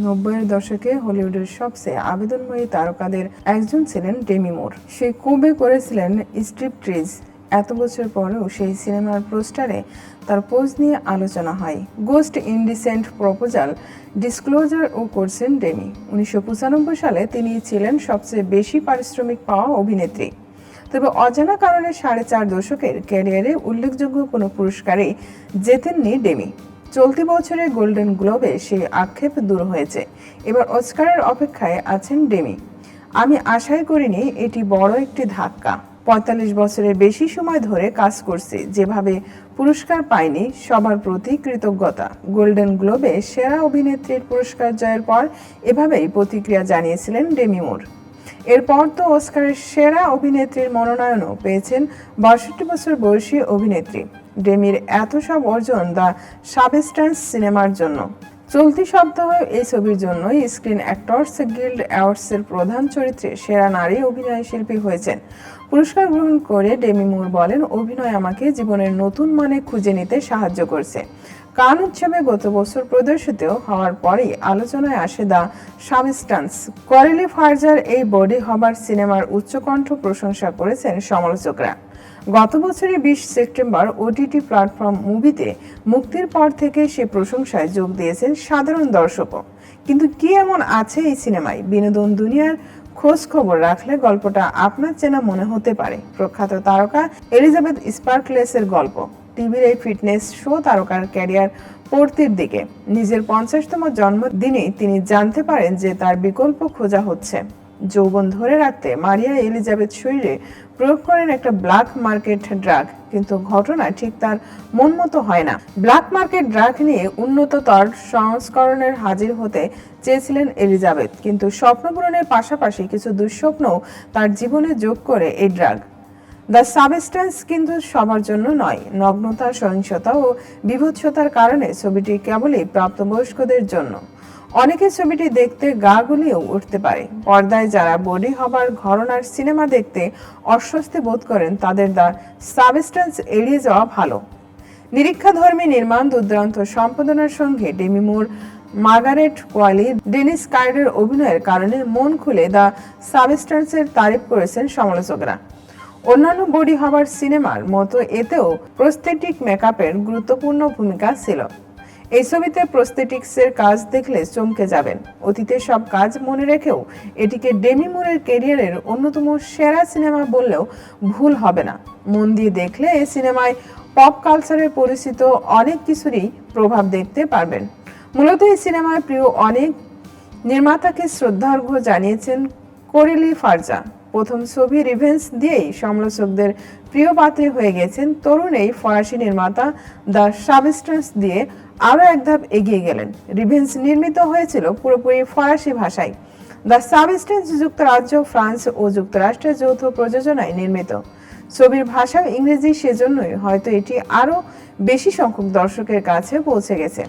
নব্বইয়ের দশকে হলিউডের সবচেয়ে আবেদনময়ী তারকাদের একজন ছিলেন ডেমি মোর। সে কবে করেছিলেন স্ট্রিপ ট্রিজ এত বছর পরেও সেই সিনেমার পোস্টারে তার পোজ নিয়ে আলোচনা হয়। গোস্ট ইনডিসেন্ট প্রপোজাল ডিসক্লোজার ও করছেন ডেমি। উনিশশো পঁচানব্বই সালে তিনি ছিলেন সবচেয়ে বেশি পারিশ্রমিক পাওয়া অভিনেত্রী। তবে অজানা কারণে সাড়ে চার দশকের ক্যারিয়ারে উল্লেখযোগ্য কোনো পুরস্কারে জেতেননি ডেমি। চলতি বছরে গোল্ডেন গ্লোবে সেই আক্ষেপ দূর হয়েছে। এবার অস্কারের অপেক্ষায় আছেন ডেমি। আমি আশাই করিনি এটি বড় একটি ধাক্কা। পঁয়তাল্লিশ বছরের বেশি সময় ধরে কাজ করছে, যেভাবে পুরস্কার পায়নি সবার প্রতি কৃতজ্ঞতা। গোল্ডেন গ্লোবে সেরা অভিনেত্রীর পুরস্কার জয়ের পর এভাবেই প্রতিক্রিয়া জানিয়েছিলেন ডেমি মুর। এরপর তো অস্কারের সেরা অভিনেত্রীর মনোনয়নও পেয়েছেন বাষট্টি বছর বয়সী অভিনেত্রী। ডেমির এত সব অর্জন দ্য সাবস্ট্যান্স সিনেমার জন্য। চলতি সপ্তাহে এই ছবির জন্য স্ক্রিন অ্যাক্টর্স গিল্ড অ্যাওয়ার্ডসের প্রধান চরিত্রে সেরা নারী অভিনয় শিল্পী হয়েছেন। পুরস্কার গ্রহণ করে ডেমি মুর বলেন, অভিনয় আমাকে জীবনের নতুন মানে খুঁজে নিতে সাহায্য করছে। কান উৎসবে গত বছর প্রদর্শিত হওয়ার পরেই আলোচনায় আসে দ্য সাবস্টান্স। করেলি ফার্জার এই বডি হবার সিনেমার উচ্চকণ্ঠ প্রশংসা করেছেন সমালোচকরা। গত বছরের বিশ সেপ্টেম্বর ওটিটি প্ল্যাটফর্ম মুভিতে মুক্তির পর থেকে সে প্রশংসায় যোগ দিয়েছেন সাধারণ দর্শকও। কিন্তু কি এমন আছে এই সিনেমায়? বিনোদন দুনিয়ার খোঁজ খবর রাখলে গল্পটা আপনার চেনা মনে হতে পারে। প্রখ্যাত তারকা এলিজাবেথ স্পার্কলেসের গল্প। টিভির এই ফিটনেস শো তারকার ক্যারিয়ার পড়তির দিকে। নিজের পঞ্চাশতম জন্মদিনে তিনি জানতে পারেন যে তার বিকল্প খোঁজা হচ্ছে। যৌবন ধরে রাখতে মারিয়া এলিজাবেথ শরীরে প্রয়োগ করেন একটা ব্ল্যাক মার্কেট ড্রাগ, কিন্তু ঘটনা ঠিক তার মন মতো হয় না। ব্ল্যাক মার্কেট ড্রাগ নিয়ে উন্নততর সংস্করণের হাজির হতে চেয়েছিলেন এলিজাবেথ, কিন্তু স্বপ্ন পূরণের পাশাপাশি কিছু দুঃস্বপ্নও তার জীবনে যোগ করে এই ড্রাগ। দ্য সাবস্টেন্স কিন্তু সবার জন্য নয়। নগ্নতা, সহিংসতা ও বিভৎসতার কারণে ছবিটি কেবলই প্রাপ্তবয়স্কদের জন্য। অনেকে ছবিটি দেখতে গা গুলিয়েও উঠতে পারে। পর্দায় যারা বডি হবার ঘরনার সিনেমা দেখতে অস্বস্তি বোধ করেন, তাদের দ্য সাবস্টেন্স এড়িয়ে যাওয়া ভালো। নিরীক্ষাধর্মী নির্মাণ দুর্দান্ত সম্পাদনার সঙ্গে Demi Moore, Margaret Qualley, Dennis কার্ডের অভিনয়ের কারণে মন খুলে দ্য সাবস্টেন্সের তারিফ করেছেন সমালোচকরা। অন্যান্য বডি হবার সিনেমার মতো এতেও প্রস্থেটিক মেকআপের গুরুত্বপূর্ণ ভূমিকা ছিল। এই ছবিতে প্রস্থেটিক্সের কাজ দেখলে চমকে যাবেন। অতীতের সব কাজ মনে রেখেও এটিকে ডেমি মুরের ক্যারিয়ারের অন্যতম সেরা সিনেমা বললেও ভুল হবে না। মন দিয়ে দেখলে এই সিনেমায় পপ কালচারের পরিচিত অনেক কিছুরই প্রভাব দেখতে পারবেন। মূলত এই সিনেমায় প্রিয় অনেক নির্মাতাকে শ্রদ্ধার্ঘ্য জানিয়েছেন কোরেলি ফারজা প্রথম ছবি রিভেন্স দিয়েই সমালোচকদের প্রিয় পাত্রী হয়ে গেছেন তরুণ এই ফরাসি নির্মাতা দ্য সাবস্টেন্স দিয়ে আরও এক ধাপ এগিয়ে গেলেন। রিভেন্স নির্মিত হয়েছিল পুরোপুরি ফরাসি ভাষায়। দ্য সাবস্টেন্স যুক্তরাজ্য, ফ্রান্স ও যুক্তরাষ্ট্রের যৌথ প্রযোজনায় নির্মিত। ছবির ভাষা ইংরেজি সেজন্যই হয়তো এটি আরও বেশি সংখ্যক দর্শকের কাছে পৌঁছে গেছে।